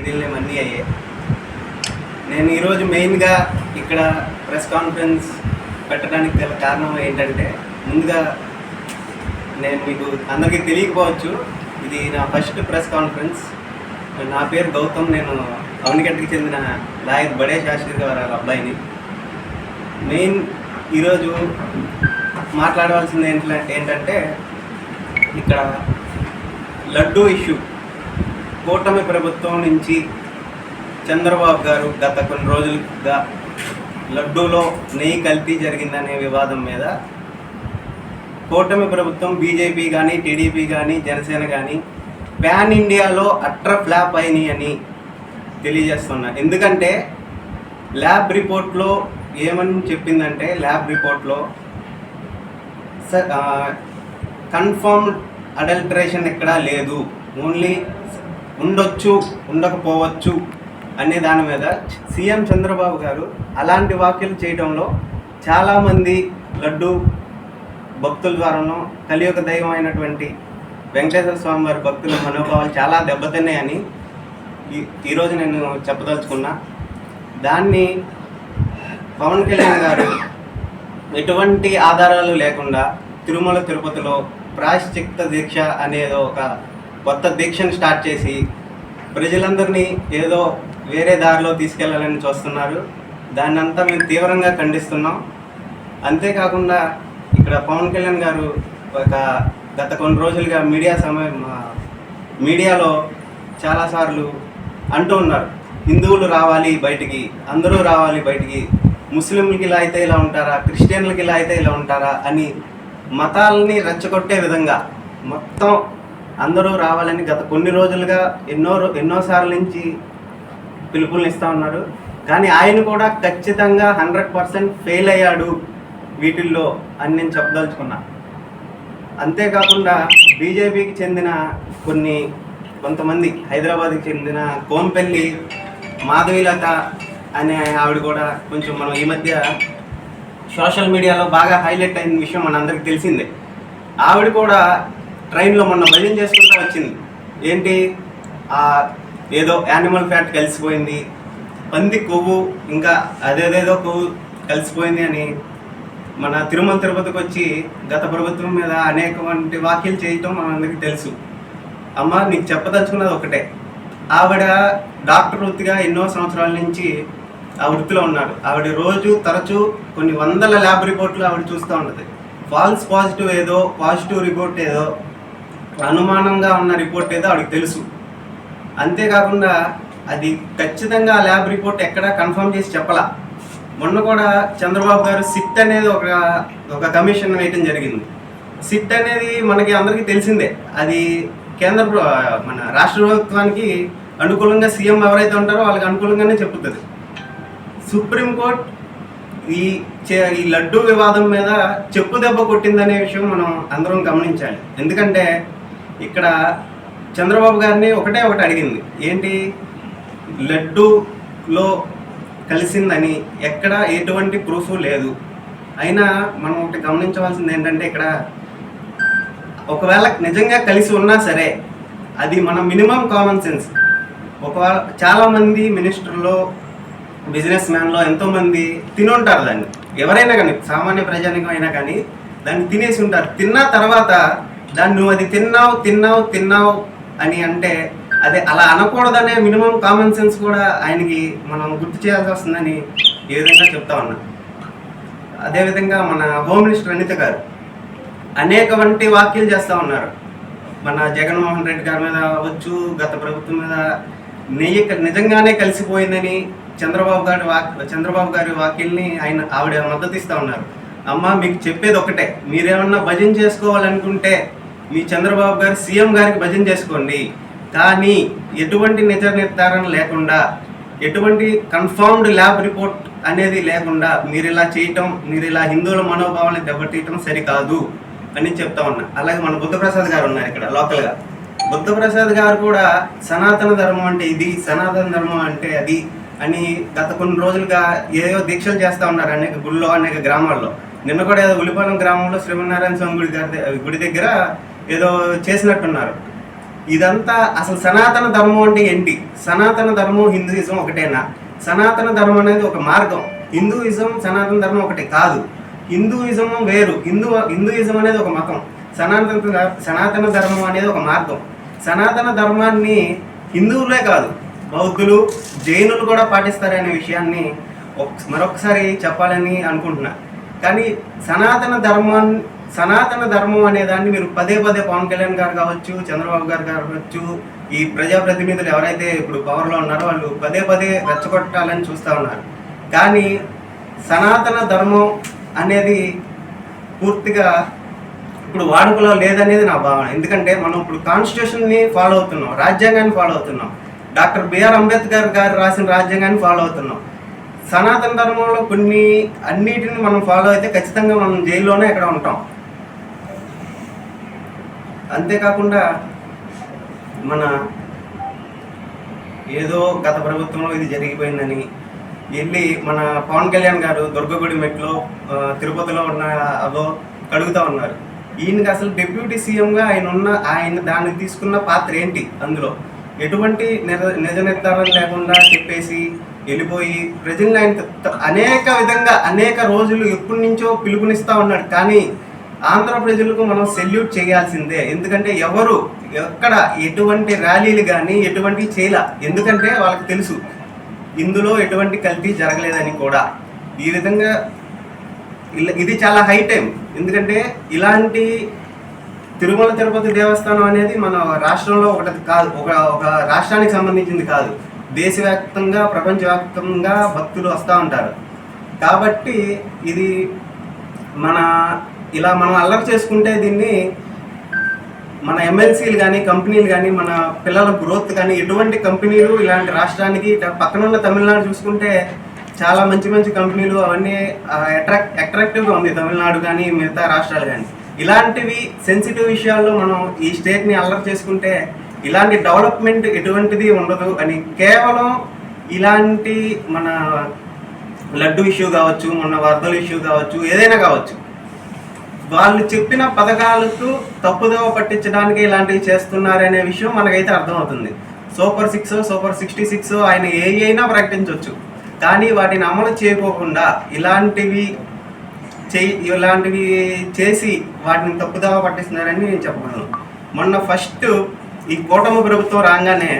Middle name అన్నీ అయ్యాయి. నేను ఈరోజు మెయిన్గా ఇక్కడ ప్రెస్ కాన్ఫరెన్స్ పెట్టడానికి గల కారణం ఏంటంటే ముందుగా నేను మీకు అందరికీ తెలియకపోవచ్చు ఇది నా ఫస్ట్ ప్రెస్ కాన్ఫరెన్స్ నా పేరు గౌతమ్ నేను అవనిగడ్డకి చెందిన లాయర్ బడే శాస్త్రి గారు అబ్బాయిని. మెయిన్ ఈరోజు మాట్లాడవలసింది ఏంటంటే ఇక్కడ లడ్డూ ఇష్యూ కూటమి ప్రభుత్వం నుంచి చంద్రబాబు గారు గత కొన్ని రోజులుగా లడ్డూలో నెయ్యి కల్తీ జరిగిందనే వివాదం మీద కూటమి ప్రభుత్వం బీజేపీ కానీ టీడీపీ కానీ జనసేన కానీ ప్యాన్ ఇండియాలో అట్ర ఫ్లాప్ అయినాయి అని తెలియజేస్తున్నా. ఎందుకంటే ల్యాబ్ రిపోర్ట్లో ఏమని చెప్పిందంటే ల్యాబ్ రిపోర్ట్లో కన్ఫర్మ్ అడల్టరేషన్ ఎక్కడా లేదు. ఓన్లీ ఉండొచ్చు ఉండకపోవచ్చు అనే దాని మీద సీఎం చంద్రబాబు గారు అలాంటి వ్యాఖ్యలు చేయడంలో చాలామంది లడ్డు భక్తుల ద్వారాను కలియుగ దైవం అయినటువంటి వెంకటేశ్వర స్వామి వారి భక్తుల మనోభావాలు చాలా దెబ్బతిన్నాయని ఈ- ఈరోజు నేను చెప్పదలుచుకున్నా. దాన్ని పవన్ కళ్యాణ్ గారు ఎటువంటి ఆధారాలు లేకుండా తిరుమల తిరుపతిలో ప్రాయశ్చిత్త దీక్ష అనేది ఒక కొత్త దీక్షను స్టార్ట్ చేసి ప్రజలందరినీ ఏదో వేరే దారిలో తీసుకెళ్ళాలని చూస్తున్నారు. దాన్ని అంతా మేము తీవ్రంగా ఖండిస్తున్నాం. అంతేకాకుండా ఇక్కడ పవన్ కళ్యాణ్ గారు ఒక గత కొన్ని రోజులుగా మీడియా సమయం మీడియాలో చాలాసార్లు అంటూ ఉన్నారు. హిందువులు రావాలి బయటికి అందరూ రావాలి బయటికి. ముస్లింలకి ఇలా అయితే ఇలా ఉంటారా? క్రిస్టియన్లకి ఇలా అయితే ఇలా ఉంటారా? అని మతాలని రెచ్చగొట్టే విధంగా మొత్తం అందరూ రావాలని గత కొన్ని రోజులుగా ఎన్నో రో- ఎన్నోసార్లు నుంచి పిలుపుల్ని ఇస్తూ ఉన్నారు. కానీ ఆయన కూడా ఖచ్చితంగా హండ్రెడ్ పర్సెంట్ ఫెయిల్ అయ్యాడు వీటిల్లో అని నేను చెప్పదలుచుకున్నా. అంతేకాకుండా బీజేపీకి చెందిన కొన్ని కొంతమంది హైదరాబాద్కి చెందిన కోంపల్లి మాధవీలత అనే ఆవిడ కూడా కొంచెం మనం ఈ మధ్య సోషల్ మీడియాలో బాగా హైలైట్ అయిన విషయం మనందరికీ తెలిసిందే. ఆవిడ కూడా ట్రైన్లో మొన్న భయం చేసుకుంటూ వచ్చింది. ఏంటి? ఆ ఏదో యానిమల్ ఫ్యాట్ కలిసిపోయింది. పంది కొవ్వు ఇంకా అదేదేదో కొవ్వు కలిసిపోయింది అని మన తిరుమల తిరుపతికి వచ్చి గత ప్రభుత్వం మీద అనేక వంటి వ్యాఖ్యలు చేయటం మనందరికీ తెలుసు. అమ్మ నీకు చెప్పదలుచుకున్నది ఒకటే. ఆవిడ డాక్టర్ వృత్తిగా ఎన్నో సంవత్సరాల నుంచి ఆ వృత్తిలో ఉన్నారు ఆవిడ రోజు తరచూ కొన్ని వందల ల్యాబ్ రిపోర్ట్లు ఆవిడ చూస్తూ ఉంటుంది. ఫాల్స్ పాజిటివ్ ఏదో పాజిటివ్ రిపోర్ట్ ఏదో అనుమానంగా ఉన్న రిపోర్ట్ ఏదో ఆవిడకి తెలుసు. అంతేకాకుండా అది ఖచ్చితంగా ల్యాబ్ రిపోర్ట్ ఎక్కడా కన్ఫర్మ్ చేసి చెప్పలా. మొన్న కూడా చంద్రబాబు గారు సిట్ అనేది ఒక ఒక కమిషన్ వేయటం జరిగింది. సిట్ అనేది మనకి అందరికీ తెలిసిందే. అది కేంద్ర మన రాష్ట్ర ప్రభుత్వానికి అనుకూలంగా సీఎం ఎవరైతే ఉంటారో వాళ్ళకి అనుకూలంగానే చెప్పుతుంది సుప్రీంకోర్టు ఈ చే- ఈ లడ్డూ వివాదం మీద చెప్పు దెబ్బ కొట్టిందనే విషయం మనం అందరం గమనించాలి. ఎందుకంటే ఇక్కడ చంద్రబాబు గారిని ఒకటే ఒకటి అడిగింది. ఏంటి? లడ్డూలో కలిసిందని ఎక్కడ ఎటువంటి ప్రూఫ్ లేదు. అయినా మనం ఒకటి గమనించవలసింది ఏంటంటే ఇక్కడ ఒకవేళ నిజంగా కలిసి ఉన్నా సరే అది మన మినిమం కామన్ సెన్స్. ఒకవేళ చాలామంది మినిస్టర్లో బిజినెస్ మ్యాన్లో ఎంతోమంది తిని ఉంటారు దాన్ని. ఎవరైనా కానీ సామాన్య ప్రజానికం అయినా కానీ దాన్ని తినేసి ఉంటారు. తిన్న తర్వాత దాన్ని నువ్వు అది తిన్నావు తిన్నావు తిన్నావు అని అంటే అదే అలా అనకూడదనే మినిమం కామన్ సెన్స్ కూడా ఆయనకి మనం గుర్తు చేయాల్సి వస్తుందని ఈ విధంగా చెప్తా ఉన్నా. అదేవిధంగా మన హోమ్ మినిస్టర్ అనిత గారు అనేక వంటి వ్యాఖ్యలు చేస్తూ ఉన్నారు. మన జగన్మోహన్ రెడ్డి గారి మీద అవ్వచ్చు గత ప్రభుత్వం మీద నెయ్యి క- నిజంగానే కలిసిపోయిందని చంద్రబాబు గారి వాక్ చంద్రబాబు గారి వాక్యల్ని ఆయన ఆవిడ మద్దతు ఇస్తూ ఉన్నారు. అమ్మ మీకు చెప్పేది ఒకటే మీరేమన్నా భజన చేసుకోవాలనుకుంటే మీ చంద్రబాబు గారు సీఎం గారికి భజన చేసుకోండి. కానీ ఎటువంటి నిజ నిర్ధారణ లేకుండా ఎటువంటి కన్ఫర్మ్డ్ ల్యాబ్ రిపోర్ట్ అనేది లేకుండా మీరు ఇలా చేయటం మీరు ఇలా హిందువుల మనోభావాన్ని దెబ్బతీయటం సరికాదు అని చెప్తా ఉన్నా. అలాగే మన బుద్ధప్రసాద్ గారు ఉన్నారు ఇక్కడ లోకల్గా బుద్ధప్రసాద్ గారు కూడా సనాతన ధర్మం అంటే ఇది సనాతన ధర్మం అంటే అది అని గత కొన్ని రోజులుగా ఏదో దీక్షలు చేస్తూ ఉన్నారు అనేక గుళ్ళో అనేక గ్రామాల్లో. నిన్న కూడా ఏదో ఉలిపాలెం గ్రామంలో శ్రీమన్నారాయణ స్వామి గుడి గారి గుడి దగ్గర ఏదో చేసినట్టున్నారు. ఇదంతా అసలు సనాతన ధర్మం అంటే ఏంటి? సనాతన ధర్మం హిందూయిజం ఒకటేనా? సనాతన ధర్మం అనేది ఒక మార్గం. హిందూయిజం సనాతన ధర్మం ఒకటి కాదు. హిందూయిజం వేరు. హిందూ హిందూయిజం అనేది ఒక మతం. సనాతన సనాతన ధర్మం అనేది ఒక మార్గం. సనాతన ధర్మాన్ని హిందువులే కాదు బౌద్ధులు జైనులు కూడా పాటిస్తారనే విషయాన్ని మరొకసారి చెప్పాలని అనుకుంటున్నా. కానీ సనాతన ధర్మాన్ని సనాతన ధర్మం అనే దాన్ని మీరు పదే పదే పవన్ కళ్యాణ్ గారు కావచ్చు చంద్రబాబు గారు కావచ్చు ఈ ప్రజాప్రతినిధులు ఎవరైతే ఇప్పుడు పవర్లో ఉన్నారో వాళ్ళు పదే పదే రెచ్చగొట్టాలని చూస్తూ ఉన్నారు. కానీ సనాతన ధర్మం అనేది పూర్తిగా ఇప్పుడు వాడుకలో లేదనేది నా భావన. ఎందుకంటే మనం ఇప్పుడు కాన్స్టిట్యూషన్ని ఫాలో అవుతున్నాం రాజ్యాంగాన్ని ఫాలో అవుతున్నాం. డాక్టర్ బిఆర్ అంబేద్కర్ గారు రాసిన రాజ్యాంగాన్ని ఫాలో అవుతున్నాం. సనాతన ధర్మంలో కొన్ని అన్నిటిని మనం ఫాలో అయితే ఖచ్చితంగా మనం జైల్లోనే ఇక్కడ ఉంటాం. అంతేకాకుండా మన ఏదో గత ప్రభుత్వంలో ఇది జరిగిపోయిందని వెళ్ళి మన పవన్ కళ్యాణ్ గారు దుర్గగుడి మెట్లో తిరుపతిలో ఉన్న అదో కడుగుతా ఉన్నారు. ఈయనకి అసలు డిప్యూటీ సీఎంగా ఆయన ఉన్న ఆయన దాన్ని తీసుకున్న పాత్ర ఏంటి అందులో? ఎటువంటి నిజ నిర్ధారణ లేకుండా చెప్పేసి వెళ్ళిపోయి ప్రజల్ని ఆయన అనేక విధంగా అనేక రోజులు ఎప్పటి నుంచో పిలుపునిస్తూ ఉన్నాడు. కానీ ఆంధ్ర ప్రజలకు మనం సెల్యూట్ చేయాల్సిందే. ఎందుకంటే ఎవరు ఎక్కడ ఎటువంటి ర్యాలీలు కానీ ఎటువంటి చేయల. ఎందుకంటే వాళ్ళకి తెలుసు ఇందులో ఎటువంటి కల్తీ జరగలేదని కూడా. ఈ విధంగా ఇలా- ఇది చాలా హై టైం ఎందుకంటే ఇలాంటి తిరుమల తిరుపతి దేవస్థానం అనేది మన రాష్ట్రంలో ఒకటి కాదు ఒక ఒక రాష్ట్రానికి సంబంధించింది కాదు. దేశవ్యాప్తంగా ప్రపంచవ్యాప్తంగా భక్తులు వస్తూ ఉంటారు. కాబట్టి ఇది మన ఇలా మనం అల్లరి చేసుకుంటే దీన్ని మన ఎమ్మెల్సీలు కానీ కంపెనీలు కానీ మన పిల్లల గ్రోత్ కానీ ఎటువంటి కంపెనీలు ఇలాంటి రాష్ట్రానికి పక్కన ఉన్న తమిళనాడు చూసుకుంటే చాలా మంచి మంచి కంపెనీలు అవన్నీ అట్రాక్ట్ అట్రాక్టివ్గా ఉంది. తమిళనాడు కానీ మిగతా రాష్ట్రాలు కానీ ఇలాంటివి సెన్సిటివ్ విషయాల్లో మనం ఈ స్టేట్ని అల్లరి చేసుకుంటే ఇలాంటి డెవలప్మెంట్ ఎటువంటిది ఉండదు అని కేవలం ఇలాంటి మన లడ్డు ఇష్యూ కావచ్చు మొన్న వరదల ఇష్యూ కావచ్చు ఏదైనా కావచ్చు. వాళ్ళు చెప్పిన పథకాలకు తప్పుదోవ పట్టించడానికి ఇలాంటివి చేస్తున్నారనే విషయం మనకైతే అర్థమవుతుంది. Super six super sixty six ఆయన ఏ అయినా ప్రకటించవచ్చు కానీ వాటిని అమలు చేయకోకుండా ఇలాంటివి చేయి ఇలాంటివి చేసి వాటిని తప్పుదోవ పట్టిస్తున్నారని నేను చెప్పగలను. మొన్న ఫస్ట్ ఈ కూటమి ప్రభుత్వం రాగానే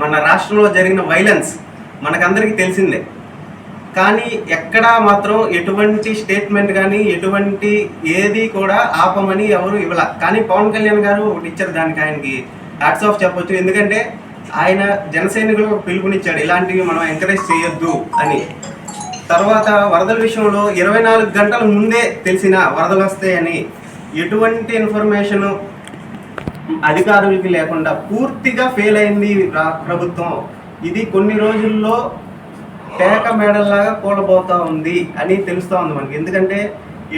మన రాష్ట్రంలో జరిగిన వైలెన్స్ మనకందరికీ తెలిసిందే. కానీ ఎక్కడా మాత్రం ఎటువంటి స్టేట్మెంట్ కానీ ఎటువంటి ఏది కూడా ఆపమని ఎవరు ఇవ్వాల. కానీ పవన్ కళ్యాణ్ గారు ఒకటి ఇచ్చారు దానికి ఆయనకి. హ్యాట్స్ ఆఫ్ చెప్పొచ్చు. ఎందుకంటే ఆయన జనసైనికులకు పిలుపునిచ్చాడు ఇలాంటివి మనం ఎంకరేజ్ చేయొద్దు అని. తర్వాత వరదల విషయంలో ఇరవై నాలుగు గంటల ముందే తెలిసిన వరదలు వస్తాయని ఎటువంటి ఇన్ఫర్మేషన్ అధికారులకి లేకుండా పూర్తిగా ఫెయిల్ అయింది ప్రభుత్వం. ఇది కొన్ని రోజుల్లో పేక మేడల్లాగా కూలబోతా ఉంది అని తెలుస్తూ ఉంది మనకి. ఎందుకంటే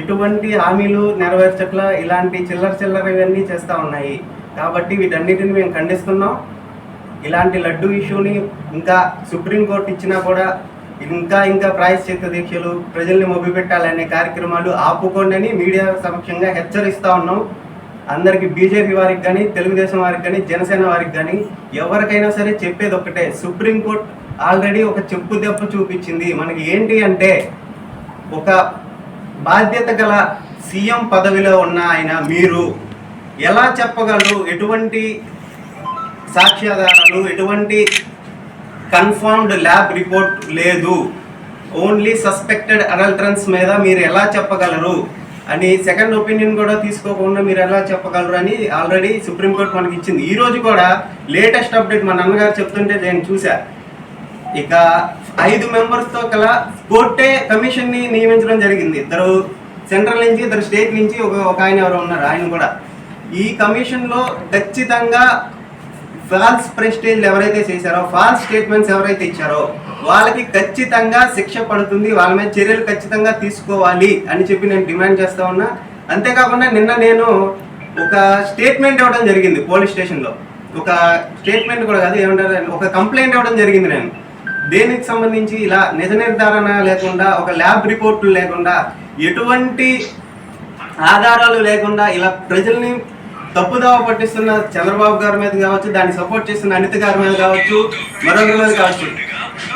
ఎటువంటి హామీలు నెరవేర్చట్ల ఇలాంటి చిల్లర చిల్లర ఇవన్నీ చేస్తూ ఉన్నాయి. కాబట్టి వీటన్నిటిని మేము ఖండిస్తున్నాం. ఇలాంటి లడ్డు ఇష్యూని ఇంకా సుప్రీంకోర్టు ఇచ్చినా కూడా ఇంకా ఇంకా ప్రాయశ్చిత్త దీక్షలు ప్రజల్ని మొబ్బిపెట్టాలనే కార్యక్రమాలు ఆపుకోండి అని మీడియా సమక్షంగా హెచ్చరిస్తూ ఉన్నాం. అందరికి బీజేపీ వారికి కానీ తెలుగుదేశం వారికి కానీ జనసేన వారికి కానీ ఎవరికైనా సరే చెప్పేది ఒకటే సుప్రీంకోర్టు ఆల్రెడీ ఒక చెప్పు దెబ్బ చూపించింది. మనకి ఏంటి అంటే ఒక బాధ్యత గల సీఎం పదవిలో ఉన్న ఆయన మీరు ఎలా చెప్పగలరు? ఎటువంటి సాక్ష్యాధారాలు ఎటువంటి కన్ఫర్మ్డ్ ల్యాబ్ రిపోర్ట్ లేదు. ఓన్లీ సస్పెక్టెడ్ అడల్ట్రన్స్ మీద మీరు ఎలా చెప్పగలరు అని సెకండ్ ఒపీనియన్ కూడా తీసుకోకుండా మీరు ఎలా చెప్పగలరు అని ఆల్రెడీ సుప్రీంకోర్టు మనకి ఇచ్చింది. ఈరోజు కూడా లేటెస్ట్ అప్డేట్ మా నాన్నగారు చెప్తుంటే నేను చూశాను ఇక ఐదు మెంబర్స్తో కల కోర్టే కమిషన్ని నియమించడం జరిగింది. ఇద్దరు సెంట్రల్ నుంచి ఇద్దరు స్టేట్ నుంచి ఒక ఒక ఆయన ఎవరో ఉన్నారు ఆయన కూడా. ఈ కమిషన్లో ఖచ్చితంగా ఫాల్స్ ప్రెస్టేజ్ ఎవరైతే చేశారో ఫాల్స్ స్టేట్మెంట్స్ ఎవరైతే ఇచ్చారో వాళ్ళకి ఖచ్చితంగా శిక్ష పడుతుంది వాళ్ళ మీద చర్యలు ఖచ్చితంగా తీసుకోవాలి అని చెప్పి నేను డిమాండ్ చేస్తా ఉన్నా. అంతేకాకుండా నిన్న నేను ఒక స్టేట్మెంట్ ఇవ్వడం జరిగింది పోలీస్ స్టేషన్లో. ఒక స్టేట్మెంట్ కూడా కాదు ఏమంటారు ఒక కంప్లైంట్ ఇవ్వడం జరిగింది నేను. దేనికి సంబంధించి ఇలా నిజ నిర్ధారణ లేకుండా ఒక ల్యాబ్ రిపోర్ట్లు లేకుండా ఎటువంటి ఆధారాలు లేకుండా ఇలా ప్రజల్ని తప్పుదావ పట్టిస్తున్న చంద్రబాబు గారి మీద కావచ్చు దాన్ని సపోర్ట్ చేస్తున్న అనిత గారి మీద కావచ్చు మరొకరి మీద కావచ్చు.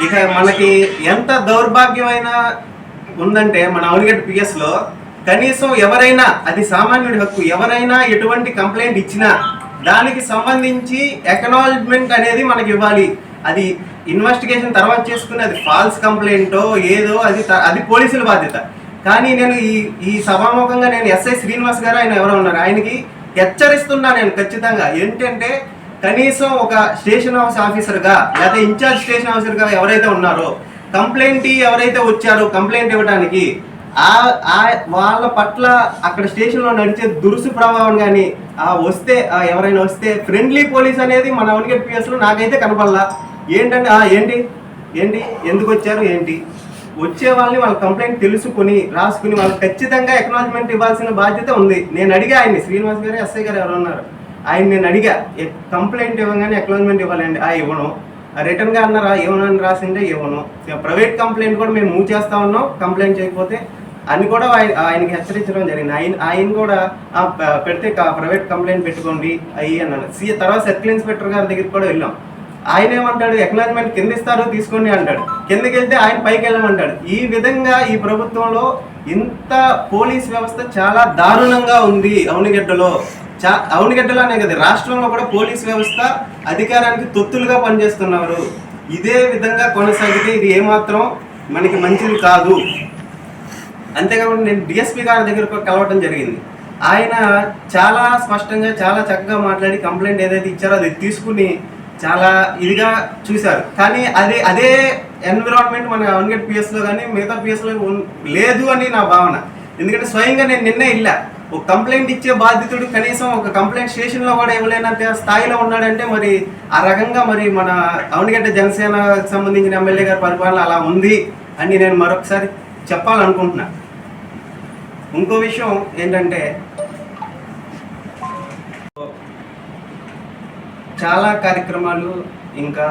ఇక మనకి ఎంత దౌర్భాగ్యమైన ఉందంటే మన అవునిగడ్డ పిఎస్లో కనీసం ఎవరైనా అది సామాన్యుడి హక్కు ఎవరైనా ఎటువంటి కంప్లైంట్ ఇచ్చినా దానికి సంబంధించి ఎకనాలజ్మెంట్ అనేది మనకి ఇవ్వాలి. అది ఇన్వెస్టిగేషన్ తర్వాత చేసుకుని అది ఫాల్స్ కంప్లైంటో ఏదో అది త- అది పోలీసుల బాధ్యత. కానీ నేను ఈ ఈ సభాముఖంగా నేను ఎస్ఐ శ్రీనివాస్ గారు ఆయన ఎవరో ఉన్నారు. ఆయనకి హెచ్చరిస్తున్నా నేను ఖచ్చితంగా. ఏంటంటే కనీసం ఒక స్టేషన్ హౌస్ ఆఫీసర్గా లేదా ఇన్ఛార్జ్ స్టేషన్ ఆఫీసర్గా ఎవరైతే ఉన్నారో కంప్లైంట్ ఎవరైతే వచ్చారో కంప్లైంట్ ఇవ్వడానికి ఆ వాళ్ళ పట్ల అక్కడ స్టేషన్లో నడిచే దురుసు ప్రభావం కానీ ఆ వస్తే ఎవరైనా వస్తే ఫ్రెండ్లీ పోలీస్ అనేది మన అవనిగడ్ పిఎస్లో నాకైతే కనపడలా. ఏంటంటే ఏంటి? ఏంటి? ఎందుకు వచ్చారు? ఏంటి? వచ్చే వాళ్ళని వాళ్ళ కంప్లైంట్ తెలుసుకుని రాసుకుని వాళ్ళకి ఖచ్చితంగా ఎక్నాలజ్మెంట్ ఇవ్వాల్సిన బాధ్యత ఉంది. నేను అడిగా ఆయన్ని శ్రీనివాస్ గారు ఎస్ఐ గారు ఎవరు ఉన్నారు. ఆయన నేను అడిగా కంప్లైంట్ ఇవ్వగానే ఎక్నాలజ్మెంట్ ఇవ్వాలండి. ఆ ఇవ్వను. రిటర్న్గా అన్నారా? ఇవ్వనని రాసిందే ఇవ్వను. ప్రైవేట్ కంప్లైంట్ కూడా మేము మూవ్ చేస్తా ఉన్నాం. కంప్లైంట్ చేయకపోతే అని కూడా ఆయన- ఆయనకి హెచ్చరించడం జరిగింది. ఆయన ఆయన కూడా "ఆ, పెడితే ప్రైవేట్ కంప్లైంట్ పెట్టుకోండి. అయ్యి అన్నాను. సీ తర్వాత సర్కిల్ ఇన్స్పెక్టర్ గారి దగ్గరికి కూడా వెళ్ళాం. ఆయన ఏమంటాడు? ఎక్నాలజ్మెంట్ కింద ఇస్తారు తీసుకోండి అంటాడు. కిందకి వెళ్తే ఆయన పైకి వెళ్ళమంటాడు ఈ విధంగా ఈ ప్రభుత్వంలో ఇంత పోలీస్ వ్యవస్థ చాలా దారుణంగా ఉంది అవునిగడ్డలో. చా అవునిగడ్డలోనే కదా రాష్ట్రంలో కూడా పోలీస్ వ్యవస్థ అధికారానికి తొత్తులుగా పనిచేస్తున్నారు. ఇదే విధంగా కొనసాగితే ఇది ఏమాత్రం మనకి మంచిది కాదు. అంతేకాకుండా నేను డిఎస్పీ గారి దగ్గరకు కలవటం జరిగింది. ఆయన చాలా స్పష్టంగా చాలా చక్కగా మాట్లాడి కంప్లైంట్ ఏదైతే ఇచ్చారో అది తీసుకుని చాలా ఇదిగా చూశారు. కానీ అదే అదే ఎన్విరాన్మెంట్ మన అవన్గేట్ పిఎస్లో కానీ మిగతా పిఎస్లో లేదు అని నా భావన. ఎందుకంటే స్వయంగా నేను నిన్నే ఇల్లా. ఒక కంప్లైంట్ ఇచ్చే బాధితుడు కనీసం ఒక కంప్లైంట్ స్టేషన్లో కూడా ఇవ్వలేనంత స్థాయిలో ఉన్నాడంటే మరి ఆ రకంగా మరి మన అవనిగడ్డ జనసేనకు సంబంధించిన ఎమ్మెల్యే గారి పరిపాలన అలా ఉంది అని నేను మరొకసారి చెప్పాలనుకుంటున్నా. ఇంకో విషయం ఏంటంటే చాలా కార్యక్రమాలు ఇంకా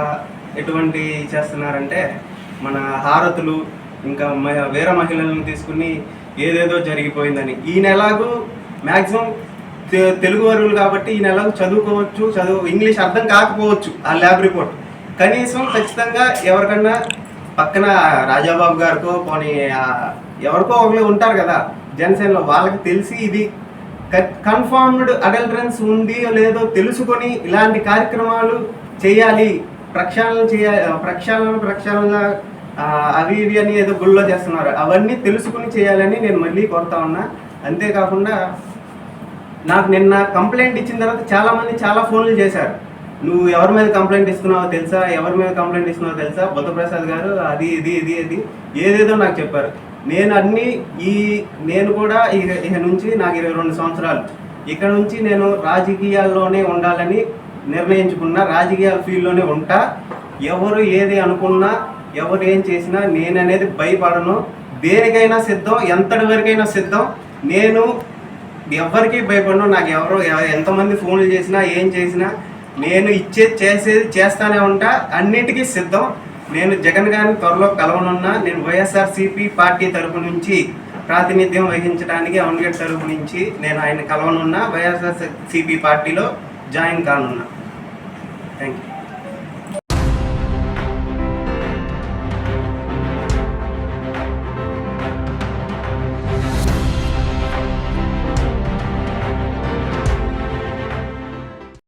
ఎటువంటి చేస్తున్నారంటే మన హారతులు ఇంకా మ- వేరే మహిళలను తీసుకుని ఏదేదో జరిగిపోయిందని. ఈ నెలకు మ్యాక్సిమం తెలుగు వరువులు కాబట్టి ఈ నెలకు చదువుకోవచ్చు చదువు ఇంగ్లీష్ అర్థం కాకపోవచ్చు ఆ ల్యాబ్ రిపోర్ట్. కనీసం ఖచ్చితంగా ఎవరికన్నా పక్కన రాజాబాబు గారికో పోనీ ఎవరికో ఒకరు ఉంటారు కదా జనసేనలో వాళ్ళకి తెలిసి ఇది కన్ఫర్మ్డ్ అడల్టరెన్స్ ఉంది లేదో తెలుసుకొని ఇలాంటి కార్యక్రమాలు చేయాలి ప్రక్షాళన చేయాలి ప్రక్షాళన ప్రక్షాళన అవి ఇవి అని ఏదో గుళ్ళో చేస్తున్నారు. అవన్నీ తెలుసుకుని చేయాలని నేను మళ్ళీ కోరుతా ఉన్నా. అంతేకాకుండా నాకు నిన్న కంప్లైంట్ ఇచ్చిన తర్వాత చాలామంది చాలా ఫోన్లు చేశారు. నువ్వు ఎవరి మీద కంప్లైంట్ ఇస్తున్నావో తెలుసా? ఎవరి మీద కంప్లైంట్ ఇస్తున్నావో తెలుసా? బుద్ధప్రసాద్ గారు అది ఇది ఇది ఇది ఏదేదో నాకు చెప్పారు. నేను అన్ని ఈ నేను కూడా ఇక నుంచి నాకు ఇరవై రెండు సంవత్సరాలు. ఇక్కడ నుంచి నేను రాజకీయాల్లోనే ఉండాలని నిర్ణయించుకున్నా రాజకీయాల ఫీల్డ్లోనే ఉంటా. ఎవరు ఏది అనుకున్నా ఎవరు ఏం చేసినా నేను అనేది భయపడను. దేనికైనా సిద్ధం ఎంతటి వరకైనా సిద్ధం. నేను ఎవరికి భయపడను. నాకు ఎవరు ఎంతమంది ఫోన్లు చేసినా ఏం చేసినా నేను ఇచ్చేది చేసేది చేస్తానే ఉంటా. అన్నిటికీ సిద్ధం. నేను జగన్ గారిని త్వరలో కలవనున్నా నేను వైఎస్ఆర్సీపీ పార్టీ తరపు నుంచి ప్రాతినిధ్యం వహించడానికి అవన్గేట్ తరపు నుంచి నేను ఆయన కలవనున్నా వైఎస్ఆర్సీపీ పార్టీలో జాయిన్ కానున్నా. Thank you